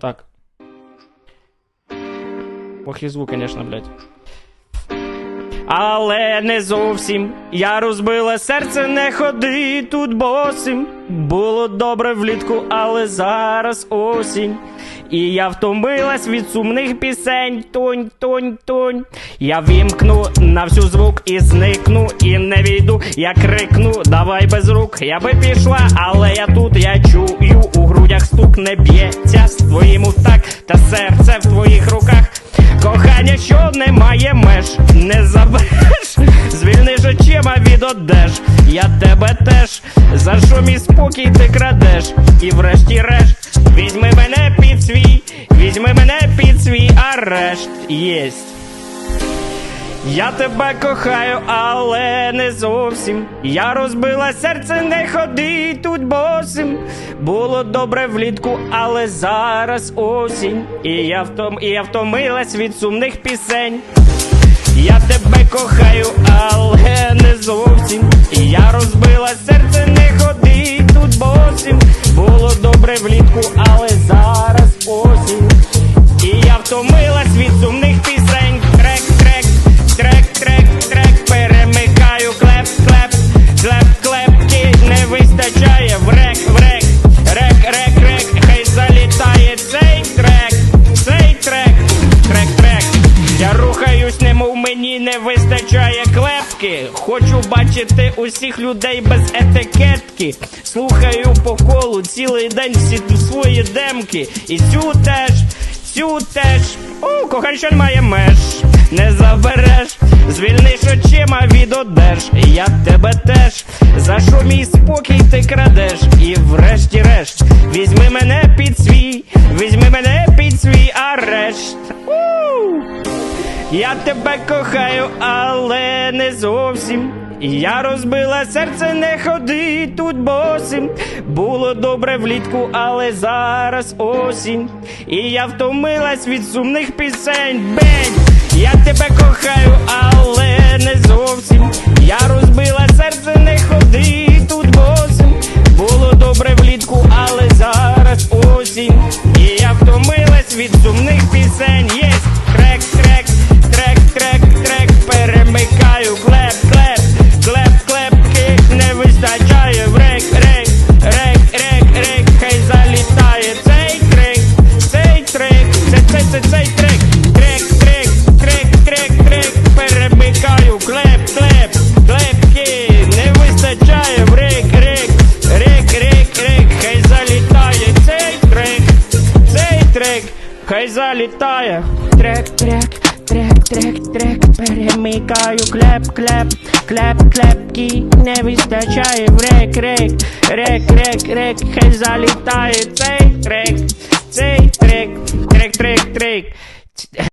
Так. Ох звук, конечно, блядь. Але не зовсім я розбила серце, не ходи тут босим. Було добре влітку, але зараз осінь. І я втомилась від сумних пісень. Тонь, тонь, тонь. Я вімкну на всю звук і зникну, і не війду. Я крикну, давай без рук. Я би пішла, але я тут, я чую грудях стук не б'ється з твоїм так, та серце в твоїх руках. Кохання, що не має меж, не забереш, звільниш очима від одеж. Я тебе теж, за що мій спокій ти крадеш, і врешті-решт, візьми мене під свій, візьми мене під свій арешт. Єсть. Я тебе кохаю, але не зовсім. Я розбила серце, не ходи тут босим. Було добре влітку, але зараз осінь. І я втом, і я втомилась від сумних пісень. Я тебе кохаю, але не зовсім. Я розбила серце, не Я рухаюсь, немов мені не вистачає клепки. Хочу бачити усіх людей без етикетки. Слухаю по колу цілий день всі свої демки. І цю теж, цю теж. Кохай, що немає меж. Не забереш, звільниш очима від одеж. Я тебе теж. За що мій спокій ти крадеш? І врешті-решт, Я тебе кохаю, але не зовсім. Я розбила серце, не ходи тут босим. Було добре влітку, але зараз осінь. І я втомилась від сумних пісень. Бень! Я тебе кохаю, але не зовсім. Хай залітає. Трек, трек, трек, трек, трек, перемикаю, клеп, клеп, клеп, клепки, не вистачає в рек, рек, рек, рек, рек, хай залітає цей трек, цей трек, трек, трек, трек.